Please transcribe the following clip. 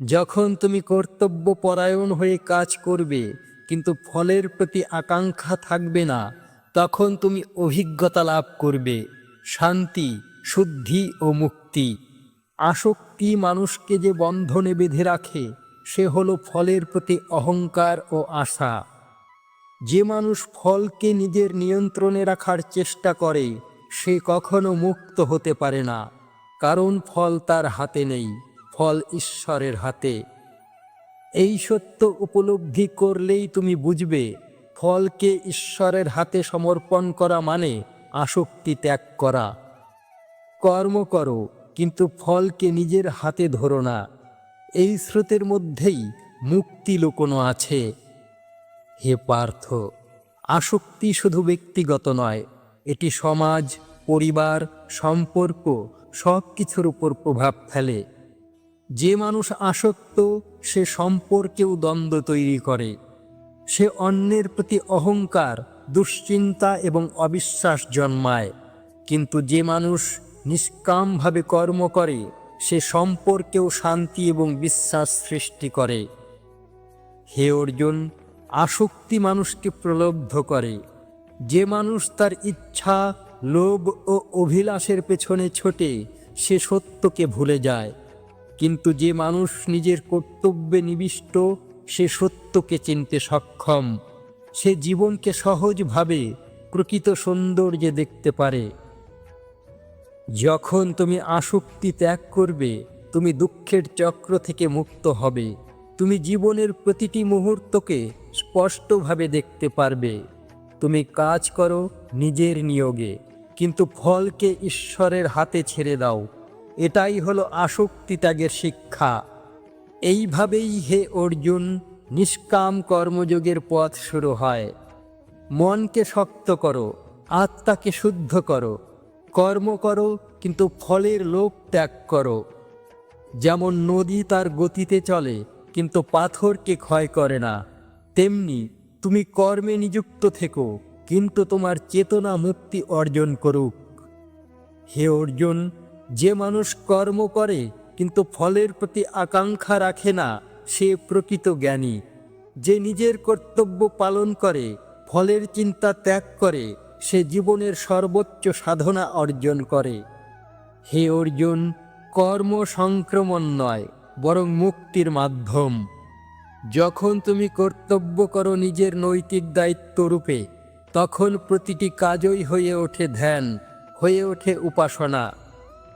যখন তুমি কর্তব্য পরায়ণ হয়ে কাজ করবে, কিন্তু ফলের প্রতি আকাঙ্ক্ষা থাকবে না, তখন তুমি অভিজ্ঞতা লাভ করবে, শান্তি, শুদ্ধি ও মুক্তি। আসক্তি মানুষকে যে বন্ধনে বেঁধে রাখে, সে হলো ফলের প্রতি অহংকার ও আশা। যে মানুষ ফলকে নিজের নিয়ন্ত্রণে রাখার চেষ্টা করে, সে কখনো মুক্ত হতে পারে না, কারণ ফল তার হাতে নেই। ফল ঈশ্বরের হাতে। এই সত্য উপলব্ধি করলেই তুমি বুঝবে, ফলকে ঈশ্বরের হাতে সমর্পণ করা মানে আসক্তি ত্যাগ করা। কর্ম করো, কিন্তু ফলকে নিজের হাতে ধরো না। এই স্রোতের মধ্যেই মুক্তি লুকোনো আছে। হে পার্থ, আসক্তি শুধু ব্যক্তিগত নয়, এটি সমাজ, পরিবার, সম্পর্ক সব কিছুর উপর প্রভাব ফেলে। যে মানুষ আসক্ত, সে সম্পর্কেও দ্বন্দ্ব তৈরি করে। সে অন্যের প্রতি অহংকার, দুশ্চিন্তা এবং অবিশ্বাস জন্মায়। কিন্তু যে মানুষ নিষ্কামভাবে কর্ম করে, সে সম্পর্কেও শান্তি এবং বিশ্বাস সৃষ্টি করে। হে অর্জুন, আসক্তি মানুষকে প্রলব্ধ করে। যে মানুষ তার ইচ্ছা, লোভ ও অভিলাষের পেছনে ছোটে, সে সত্যকে ভুলে যায়। কিন্তু যে মানুষ নিজের কর্তব্যে নিবিষ্ট, সে সত্যকে চিনতে সক্ষম। সে জীবনকে সহজভাবে প্রকৃত সৌন্দর্যে দেখতে পারে। যখন তুমি আসক্তি ত্যাগ করবে, তুমি দুঃখের চক্র থেকে মুক্ত হবে। তুমি জীবনের প্রতিটি মুহূর্তকে স্পষ্টভাবে দেখতে পারবে। তুমি কাজ করো নিজের নিয়োগে, কিন্তু ফলকে ঈশ্বরের হাতে ছেড়ে দাও। এটাই হলো আসক্তি ত্যাগের শিক্ষা। এইভাবেই হে অর্জুন, নিষ্কাম কর্মযোগের পথ শুরু হয়। মনকে শক্ত করো, আত্মাকে শুদ্ধ করো। কর্ম করো, কিন্তু ফলের লোভ ত্যাগ করো। যেমন নদী তার গতিতে চলে, কিন্তু পাথরকে ক্ষয় করে না। তেমনি তুমি কর্মে নিযুক্ত থেকো, কিন্তু তোমার চেতনা মুক্তি অর্জন করুক। হে অর্জুন যে মানুষ কর্ম করে, কিন্তু ফলের প্রতি আকাঙ্ক্ষা রাখে না, সে প্রকৃত জ্ঞানী। যে নিজের কর্তব্য পালন করে, ফলের চিন্তা ত্যাগ করে, সে জীবনের সর্বোচ্চ সাধনা অর্জন করে। হে অর্জুন, কর্ম সংক্রমণ নয়, বরং মুক্তির মাধ্যম। যখন তুমি কর্তব্য করো নিজের নৈতিক দায়িত্ব রূপে, তখন প্রতিটি কাজই হয়ে ওঠে ধ্যান, হয়ে ওঠে উপাসনা।